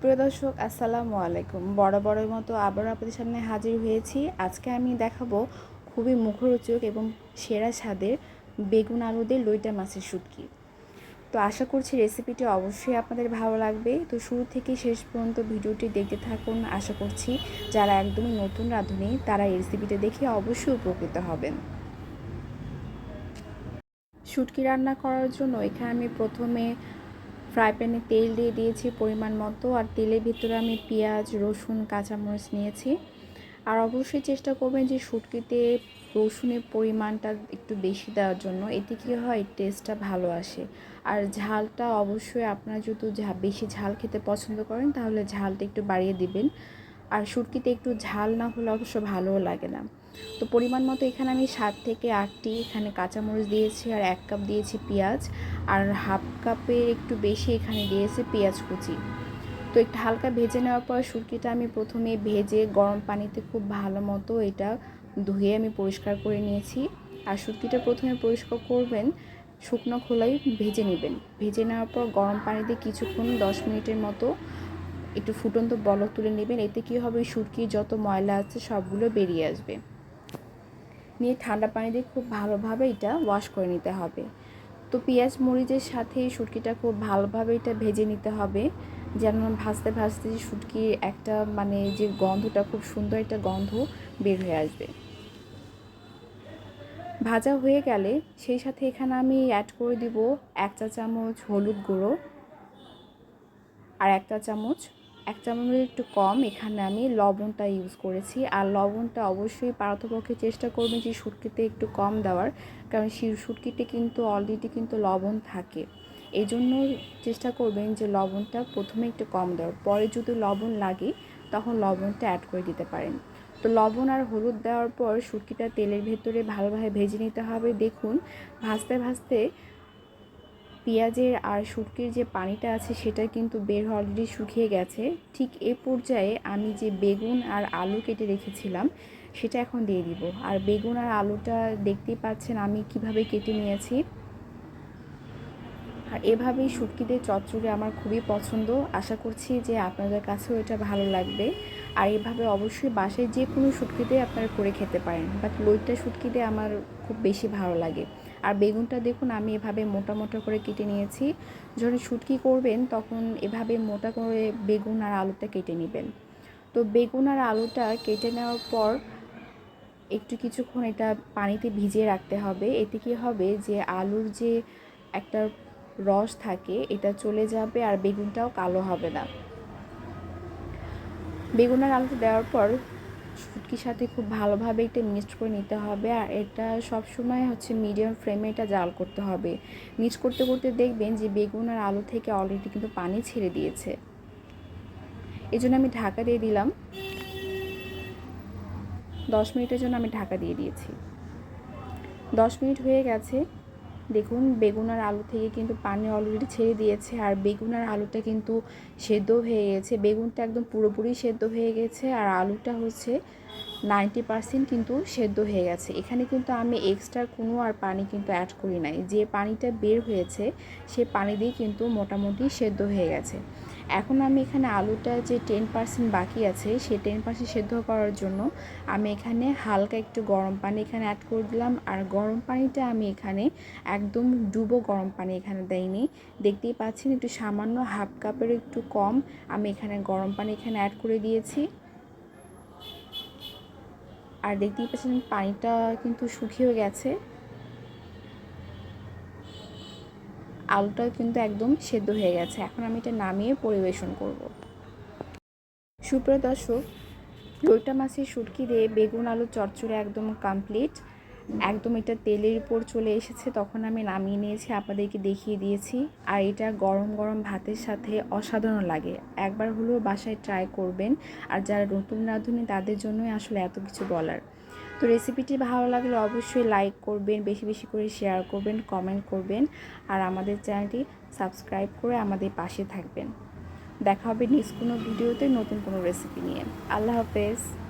প্রিয় দর্শক, আসসালামু আলাইকুম। বড় বড়ের মতো আবারও আপনাদের সামনে হাজির হয়েছি। আজকে আমি দেখাবো খুবই মুখরোচক এবং সেরা স্বাদের বেগুন আলু দিয়ে লইটা মাছের শুটকি। তো আশা করছি রেসিপিটি অবশ্যই আপনাদের ভালো লাগবে। তো শুরু থেকে শেষ পর্যন্ত ভিডিওটি দেখতে থাকুন। আশা করছি যারা একদমই নতুন রাঁধুনি, তারা এই রেসিপিটা দেখে অবশ্যই উপকৃত হবেন। শুটকি রান্না করার জন্য এখানে আমি প্রথমে ফ্রাই প্যানে তেল দিয়ে দিয়েছি পরিমাণ মতো, আর তেলের ভিতরে আমি পেঁয়াজ, রসুন, কাঁচামরিচ নিয়েছি। আর অবশ্যই চেষ্টা করবেন যে শুটকিতে রসুনের পরিমাণটা একটু বেশি দেওয়ার জন্য, এতে কী হয় টেস্টটা ভালো আসে। আর ঝালটা অবশ্যই আপনারা যদি বেশি ঝাল খেতে পছন্দ করেন, তাহলে ঝালটা একটু বাড়িয়ে দিবেন। আর শুটকিতে একটু ঝাল না হলে অবশ্য ভালোও লাগে না। তো পরিমাণ মতো এখানে আমি সাত থেকে আটটি এখানে কাঁচামরিচ দিয়েছি আর এক কাপ দিয়েছি পেঁয়াজ। আর হাফ কাপের একটু বেশি এখানে দিয়েছি পেঁয়াজ কুচি। তো একটু হালকা ভেজে নেওয়ার পর সুরকিটা আমি প্রথমে ভেজে গরম পানিতে খুব ভালো মতো এটা ধুয়ে আমি পরিষ্কার করে নিয়েছি। আর সুরকিটা প্রথমে পরিষ্কার করবেন, শুকনো খোলাই ভেজে নেবেন। ভেজে নেওয়ার পর গরম পানিতে কিছুক্ষণ, দশ মিনিটের মতো একটু ফুটন্ত বলক তুলে নেবেন। এতে কী হবে? শুটকির যত ময়লা আছে সবগুলো বেরিয়ে আসবে। নিয়ে ঠান্ডা পানি দিয়ে খুব ভালোভাবে এটা ওয়াশ করে নিতে হবে। তো পেঁয়াজ মরিচের সাথে শুটকিটা খুব ভালোভাবে এটা ভেজে নিতে হবে। যেন ভাজতে ভাজতে যে শুটকির একটা মানে যে গন্ধটা, খুব সুন্দর একটা গন্ধ বের হয়ে আসবে। ভাজা হয়ে গেলে সেই সাথে এখানে আমি অ্যাড করে দিব এক চা চামচ হলুদ গুঁড়ো আর একটা চামচ এক চামচের একটু কম, এখানে আমি লবণটা ইউজ করেছি। আর লবণটা অবশ্যই পারতপক্ষে চেষ্টা করবেন যে শুটকিতে একটু কম দেওয়ার, কারণ শুটকিতে কিন্তু অলরেডি কিন্তু লবণ থাকে। এই জন্য চেষ্টা করবেন যে লবণটা প্রথমে একটু কম দেওয়ার। পরে যদি লবণ লাগে, তখন লবণটা অ্যাড করে দিতে পারেন। তো লবণ আর হলুদ দেওয়ার পর শুটকিটা তেলের ভেতরে ভালোভাবে ভেজে নিতে হবে। দেখুন, ভাজতে ভাজতে পেঁয়াজের আর শুটকির যে পানিটা আছে সেটা কিন্তু বের অলরেডি শুকিয়ে গেছে। ঠিক এ পর্যায়ে আমি যে বেগুন আর আলু কেটে রেখেছিলাম, সেটা এখন দিয়ে দিব। আর বেগুন আর আলুটা দেখতেই পাচ্ছেন আমি কীভাবে কেটে নিয়েছি। আর এভাবেই শুটকিদের চচ্চড়ি আমার খুবই পছন্দ। আশা করছি যে আপনাদের কাছেও এটা ভালো লাগবে। আর এভাবে অবশ্যই বাসায় যে কোনো শুটকিতে আপনারা করে খেতে পারেন। বাট লইটা শুটকিতে আমার খুব বেশি ভালো লাগে। আর বেগুনটা দেখুন, আমি এভাবে মোটা মোটা করে কেটে নিয়েছি। যখন শুটকি করবেন, তখন এভাবে মোটা করে বেগুন আর আলুটা কেটে নেবেন। তো বেগুন আর আলুটা কেটে নেওয়ার পর একটু কিছুক্ষণ এটা পানিতে ভিজিয়ে রাখতে হবে। এতে কি হবে যে আলুর যে একটা রস থাকে, এটা চলে যাবে আর বেগুনটাও কালো হবে না। বেগুন আর আলুটা দেওয়ার পর শুটকির সাথে খুব ভালোভাবে এটা মিক্সড করে নিতে হবে। আর এটা সব সময় হচ্ছে মিডিয়াম ফ্লেমে এটা জাল করতে হবে। মিক্স করতে করতে দেখবেন যে বেগুন আর আলু থেকে অলরেডি কিন্তু পানি ছেড়ে দিয়েছে। এই জন্য আমি ঢাকা দিয়ে দিলাম। দশ মিনিটের জন্য আমি ঢাকা দিয়ে দিয়েছি। দশ মিনিট হয়ে গেছে। দেখুন, বেগুন আর আলু থেকে কিন্তু পানি অলরেডি ছেড়ে দিয়েছে, আর বেগুন আর আলুটা কিন্তু সেদ্ধ হয়ে গেছে। বেগুনটা একদম পুরোপুরি সেদ্ধ হয়ে গেছে, আর আলুটা হচ্ছে নাইনটি পারসেন্ট কিন্তু সেদ্ধ হয়ে গেছে। এখানে কিন্তু আমি এক্সট্রা কোনো আর পানি কিন্তু অ্যাড করি নাই। যে পানিটা বের হয়েছে, সে পানি দিয়ে কিন্তু মোটামুটি সেদ্ধ হয়ে গেছে। এখন আমি এখানে আলুটা যে টেন পার্সেন্ট বাকি আছে সে টেন পার্সেন্ট সেদ্ধ করার জন্য আমি এখানে হালকা একটু গরম পানি এখানে অ্যাড করে দিলাম। আর গরম পানিটা আমি এখানে একদম ডুবো গরম পানি এখানে দেয়নি দেখতেই পাচ্ছেন একটু সামান্য হাফ কাপের একটু কম আমি এখানে গরম পানি এখানে অ্যাড করে দিয়েছি। আর দেখতেই পাচ্ছেন পানিটা কিন্তু শুকিয়ে গেছে। আলুটাও কিন্তু একদম সেদ্ধ হয়ে গেছে। এখন আমি এটা নামিয়ে পরিবেশন করব। সুপ্রিয় দর্শক লইটা মাছের শুটকি দিয়ে বেগুন আলু চচ্চড়ে একদম কমপ্লিট একদম এটা তেলের উপর চলে এসেছে, তখন আমি নামিয়ে নিয়েছি, আপনাদেরকে দেখিয়ে দিয়েছি। আর এটা গরম গরম ভাতের সাথে অসাধারণ লাগে। একবার হলেও বাসায় ট্রাই করবেন। আর যারা নতুন রাঁধুনি, তাদের জন্যই আসলে এত কিছু বলার। তো রেসিপিটি ভালো লাগলে অবশ্যই লাইক করবেন, বেশি বেশি করে শেয়ার করবেন কমেন্ট করবেন। আর আমাদের চ্যানেলটি সাবস্ক্রাইব করে আমাদের পাশে থাকবেন। দেখা হবে নেক্সট কোনো ভিডিওতে নতুন কোনো রেসিপি নিয়ে। আল্লাহ হাফেজ।